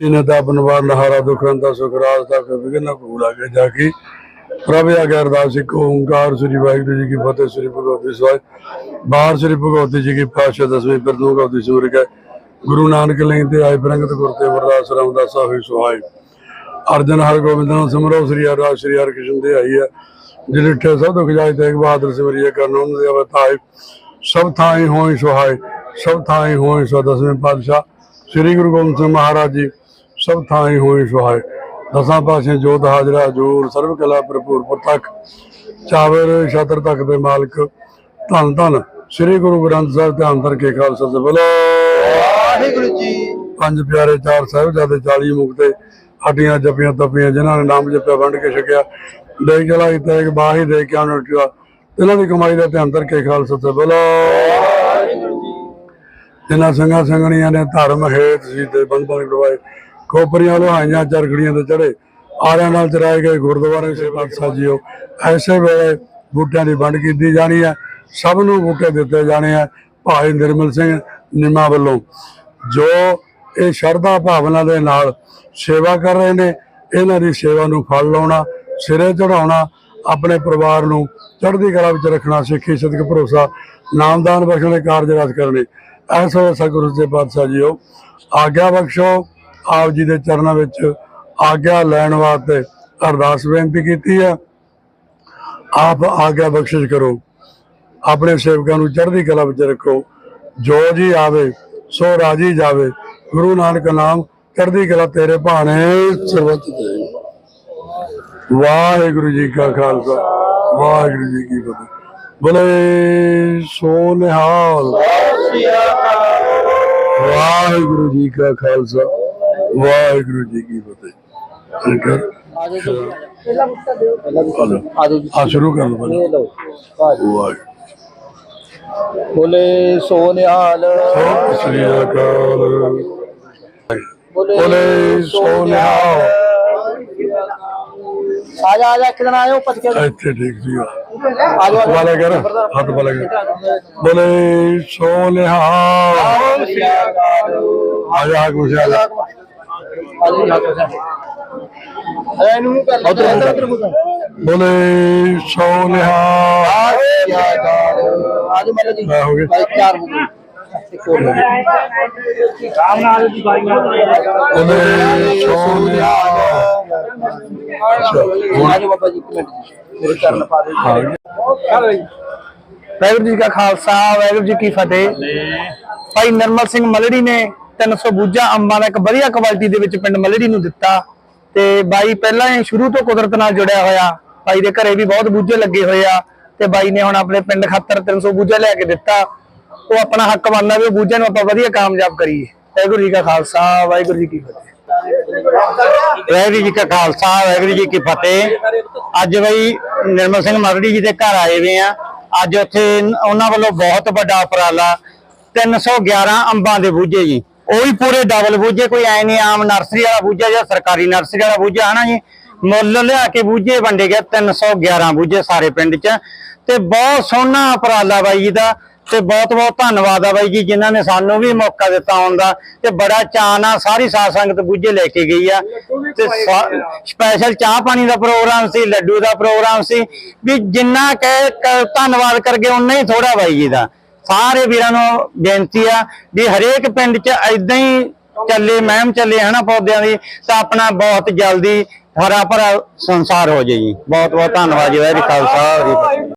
ਜਿਨੇ ਦਾ ਬਨਵਾਰ ਨਹਾਰਾ ਦੁਖੰਦਾ ਸੁਖਰਾਜ ਦਾ ਵਿਗਨ ਭੂਲਾ ਕੇ ਜਾ ਕੇ। ਪ੍ਰਭ ਆਗੇ ਅਰਦਾਸ, ਇੱਕ ਓੰਕਾਰ ਸ੍ਰੀ ਵਾਹਿਗੁਰੂ ਜੀ ਕੀ ਫਤਿਹ, ਸ੍ਰੀ ਭਗਵਤੀ ਸਾਹਿਬ ਬਾਹਰ ਸ੍ਰੀ ਭਗਵਤੀ ਜੀ ਕੀ ਪਾਸ਼ਾ ਦਸਵੇਂ ਪਿਰਨੂ ਗਉਦੀ ਸੂਰ ਕੇ ਗੁਰੂ ਨਾਨਕ ਲਈ ਤੇ ਆਏ ਬ੍ਰੰਗਤ ਗੁਰ ਤੇ ਵਰਦਾਸ ਰਾਮਦਾਸਾ ਹੋਈ ਸੁਹਾਈ। ਅਰਜਨ ਹਰ ਗੋਬਿੰਦ ਨਾਮ ਸਿਮਰੋ, ਸ੍ਰੀ ਹਰਿ ਸ੍ਰੀ ਹਰਿ ਕ੍ਰਿਸ਼ਨ ਦੇ ਆਈ ਹੈ। ਜਿਹੜੇ ਠੇ ਸਭ ਦੁਖ ਜਾਏ ਤੇ ਬਹਾਦਰ ਸਿਮਰਿਏ ਕਰਨ, ਉਹਨਾਂ ਦੇ ਅਵਤਾਰ ਸਭ ਥਾਈ ਹੋਈ ਸੁਹਾਈ, ਸਭ ਥਾਈ ਹੋਈ ਸੋ ਦਸਵੇਂ ਪਾਤਸ਼ਾਹ। ਸ੍ਰੀ ਗੁਰੂ ਗੋਬਿੰਦ ਸਿੰਘ ਮਹਾਰਾਜ ਜੀ ਸਭ ਥਾਈ ਹੋਈ ਸੁਹਾਈ ਦਸਾਂ ਪਾਸੇ ਜੋਤ ਹਾਜ਼ਰਾ ਹਜੂਰ ਸਰਬ ਕਲਾ ਭਰਪੂਰ ਪ੍ਰਤੱਖ ਚਾਵਰ ਛਤਰ ਤੱਕ ਦੇ ਮਾਲਕ ਧੰਨ ਧੰਨ। ਸ੍ਰੀ ਗੁਰੂ ਗ੍ਰੰਥ ਸਾਹਿਬ ਧਿਆਨ ਅੰਦਰ ਕੇ ਖਾਲਸਾ ਸੇ ਬੋਲੋ। ਵਾਹਿਗੁਰੂ ਜੀ। ਪੰਜ ਪਿਆਰੇ ਚਾਰ ਸਾਹਿਬਜ਼ਾਦੇ 40 ਮੁਕਤੇ ਹੱਡੀਆਂ ਜੱਪੀਆਂ ਤਪੀਆਂ ਜਿਨ੍ਹਾਂ ਨੇ ਨਾਮ ਜਪਿਆ ਵੰਡ ਕੇ ਛਕਿਆ। ਦੇ ਚਲਾਈ ਤੇ ਇੱਕ ਬਾਹੀ ਦੇ ਕੇ ਉੱਠਿਆ ਇਹਨਾਂ ਦੀ ਕਮਾਈ ਦਾ ਧਿਆਨ ਕੇ ਖਾਲਸਾ ਤੇ ਬੋਲੋ। ਜਿਨ੍ਹਾਂ ਸਿੰਘਾਂ ਸਿੰਘਣੀਆਂ ਨੇ ਧਰਮ ਹੇਤ ਸੀ ਤੇ ਬੰਧਨ ਕਰਵਾਏ ਖੋਪਰੀਆਂ, ਲੋਹਾਈਆਂ, ਚਰਖੜੀਆਂ ਤੇ ਚੜੇ ਆਰਿਆਂ ਨਾਲ ਚਰਾਏ ਗਏ ਗੁਰਦੁਆਰੇ ਸੇ ਪਾਤਸ਼ਾਹ ਜੀਓ ਐਸੇ ਵੇਲੇ ਬੂਟਿਆਂ ਦੀ ਵੰਡ ਕੀਤੀ ਜਾਣੀ ਹੈ। ਸਭ ਨੂੰ ਬੂਟੇ ਦਿੱਤੇ ਜਾਣੇ ਆ ਭਾਈ ਨਿਰਮਲ ਸਿੰਘ ਨਿਮਾ ਵੱਲੋਂ। ਜੋ ਇਹ ਸ਼ਰਧਾ ਭਾਵਨਾ ਦੇ ਨਾਲ ਸੇਵਾ ਕਰ ਰਹੇ ਨੇ, ਇਹਨਾਂ ਦੀ ਸੇਵਾ ਨੂੰ ਫਲ ਲਾਉਣਾ, ਸਿਰੇ ਚੜਾਉਣਾ ਆਪਣੇ ਪਰਿਵਾਰ ਨੂੰ ਚੜ੍ਹਦੀ ਕਲਾ ਵਿੱਚ ਰੱਖਣਾ, ਸਿੱਖੀ, ਸਦਕ, ਭਰੋਸਾ, ਨਾਮਦਾਨ ਬਖਸ਼ਣ ਦੇ ਕਾਰਜ ਰਸ ਕਰਨੇ। ਐਸੋ ਸਤਿਗੁਰੂ ਦੇ ਪਾਤਸ਼ਾਹ ਜੀਓ ਆਗਿਆ ਬਖਸ਼ੋ। ਆਪ ਜੀ ਦੇ ਚਰਨਾਂ ਵਿੱਚ ਆਗਿਆ ਲੈਣ ਵਾਸਤੇ ਅਰਦਾਸ ਬੇਨਤੀ ਕੀਤੀ ਹੈ। ਆਪ ਆਗਿਆ ਬਖਸ਼ਿਸ਼ ਕਰੋ। ਆਪਣੇ ਸੇਵਕਾਂ ਨੂੰ ਚੜ੍ਹਦੀ ਕਲਾ ਵਿੱਚ ਰੱਖੋ। ਜੋ ਜੀ ਆਵੇ, ਸੋ ਰਾਜੀ ਜਾਵੇ। ਗੁਰੂ ਨਾਨਕ ਨਾਮ ਚੜ੍ਹਦੀ ਕਲਾ ਤੇਰੇ ਭਾਣੇ। ਸਰਬਤ ਦੇ ਵਾਹਿਗੁਰੂ ਜੀ ਕਾ ਖਾਲਸਾ। ਵਾਹਿਗੁਰੂ ਜੀ ਕੀ ਫਤਿਹ। ਬੋਲੇ ਸੋ ਨਿਹਾਲ। ਵਾਹਿਗੁਰੂ ਜੀ ਕਾ ਖਾਲਸਾ। ਵਾਹਿਗੁਰੂ ਜੀ ਕੀ ਫਤਿਹ ਅਨਕਰ ਹਲੋ ਆਜੋ ਜੀ ਆ ਸ਼ੁਰੂ ਕਰ ਲਓ ਇਹ ਲਓ ਵਾਹਿਗੁਰੂ ਬੋਲੇ ਸੋ ਨਿਹਾਲ ਸਤਿ ਸ੍ਰੀ ਅਕਾਲ ਬੋਲੇ ਸੋ ਨਿਹਾਲ ਆ ਜਾ ਆ ਜਾ ਇੱਕ ਦਿਨ ਆਇਓ ਪਛ ਕੇ ਇੱਥੇ ਠੀਕ ਸੀ ਆ ਜਾਓ ਹੱਥ ਵਾਲੇ ਕਰ ਹੱਥ ਵਾਲੇ ਕਰ ਬੋਲੇ ਸੋ ਨਿਹਾਲ ਆ ਜਾ ਕੁਛ ਆ ਜਾ ਇਹਨੂੰ ਕਰ ਲਓ ਇੱਧਰ ਬੋਲੇ ਸੋ ਨਿਹਾਲ। ਆਜੋ ਮੇਰੇ ਜੀ ਹੋ ਗਏ ਭਾਈ ਚਾਰ ਹੋ ਗਏ ਇੱਕ ਹੋਰ ਹੋ ਗਈ ਨਾਲ ਬੋਲੇ ਸੋ ਨਿਹਾਲ। ਆਜੋ ਬਾਬਾ ਜੀ ਇੱਕ ਮੇਰੇ ਚਰਨ ਪਾ ਦੇ ਵਾਹਿਗੁਰੂ ਜੀ ਕਾ ਖਾਲਸਾ, ਵਾਹਿਗੁਰੂ ਜੀ ਕੀ ਫਤਿਹ। ਭਾਈ ਨਰਮਲ ਸਿੰਘ ਮਲੜੀ ਨੇ 300 ਬੂਝਾ ਅੰਬਾਂ ਦਾ ਇੱਕ ਵਧੀਆ ਕੁਆਲਿਟੀ ਦੇ ਵਿੱਚ ਪਿੰਡ ਮਲੜੀ ਨੂੰ ਦਿੱਤਾ ਤੇ ਬਾਈ ਪਹਿਲਾਂ ਹੀ ਸ਼ੁਰੂ ਤੋਂ ਕੁਦਰਤ ਨਾਲ ਜੁੜਿਆ ਹੋਇਆ। ਬਾਈ ਦੇ ਘਰੇ ਵੀ ਬਹੁਤ ਬੂਝੇ ਲੱਗੇ ਹੋਏ ਆ ਤੇ ਬਾਈ ਨੇ ਹੁਣ ਆਪਣੇ ਪਿੰਡ ਖਾਤਰ 300 ਬੂਝਾ ਲੈ ਕੇ ਦਿੱਤਾ। ਉਹ ਆਪਣਾ ਹੱਕ ਬਣਦਾ ਵੀ ਬੂਝਿਆਂ ਨੂੰ ਆਪਾਂ ਵਧੀਆ ਕਾਮਯਾਬ ਕਰੀਏ। ਵਾਹਿਗੁਰੂ ਜੀ ਕਾ ਖਾਲਸਾ, ਵਾਹਿਗੁਰੂ ਜੀ ਕੀ ਫਤਿਹ। ਵਾਹਿਗੁਰੂ ਜੀ ਕਾ ਖਾਲਸਾ, ਵਾਹਿਗੁਰੂ ਜੀ ਕੀ ਫਤਿਹ। ਅੱਜ ਬਈ ਨਿਰਮਲ ਸਿੰਘ ਮਰੜੀ ਜੀ ਦੇ ਘਰ ਆਏ ਵੇ ਆ। ਅੱਜ ਉੱਥੇ ਉਹਨਾਂ ਵੱਲੋਂ ਬਹੁਤ ਵੱਡਾ ਉਪਰਾਲਾ। 311 ਅੰਬਾਂ ਦੇ ਬੂਝੇ ਜੀ। ਉਹ ਵੀ ਪੂਰੇ ਡਬਲ ਬੂਝੇ, ਕੋਈ ਐ ਨਹੀਂ ਆਮ ਨਰਸਰੀ ਵਾਲਾ ਬੂਝਾ ਜਾਂ ਸਰਕਾਰੀ ਨਰਸਰੀ ਵਾਲਾ ਬੂਝਾ, ਹਨਾ ਜੀ? ਮੁੱਲ ਲਿਆ ਕੇ ਬੂਝੇ, ਵੰਡੇ ਗਏ 311 ਬੂਝੇ ਸਾਰੇ ਪਿੰਡ 'ਚ। ਤੇ ਬਹੁਤ ਸੋਹਣਾ ਉਪਰਾਲਾ ਬਾਈ ਜੀ ਦਾ, ਤੇ ਬਹੁਤ ਬਹੁਤ ਧੰਨਵਾਦ ਆ ਬਾਈ ਜੀ, ਜਿਨ੍ਹਾਂ ਨੇ ਸਾਨੂੰ ਵੀ ਮੌਕਾ ਦਿੱਤਾ ਆਉਣ ਦਾ। ਤੇ ਬੜਾ ਚਾਅ ਨਾਲ ਸਾਰੀ ਸਾਧ ਸੰਗਤ ਬੁੱਝੇ ਲੈ ਕੇ ਗਈ ਆ। ਤੇ ਸਪੈਸ਼ਲ ਚਾਹ ਪਾਣੀ ਦਾ ਪ੍ਰੋਗਰਾਮ ਸੀ, ਲੱਡੂ ਦਾ ਪ੍ਰੋਗਰਾਮ ਸੀ। ਵੀ ਜਿੰਨਾ ਕਹਿ ਕ- ਧੰਨਵਾਦ ਕਰਗੇ ਉਨਾ ਹੀ ਥੋੜਾ ਬਾਈ ਜੀ ਦਾ। ਸਾਰੇ ਵੀਰਾਂ ਨੂੰ ਬੇਨਤੀ ਆ ਵੀ ਹਰੇਕ ਪਿੰਡ 'ਚ ਐਦਾਂ ਹੀ ਚੱਲੇ, ਮਹਿਮ ਚੱਲੇ ਹਨਾ ਪੌਦਿਆਂ ਦੀ, ਤਾਂ ਆਪਣਾ ਬਹੁਤ ਜਲਦੀ ਹਰਾ ਭਰਾ ਸੰਸਾਰ ਹੋ ਜਾਏ ਜੀ। ਬਹੁਤ ਬਹੁਤ ਧੰਨਵਾਦ ਜੀ, ਵਾਹਿਗੁਰੂ ਖਾਲਸਾ, ਵਾਹਿਗੁਰੂ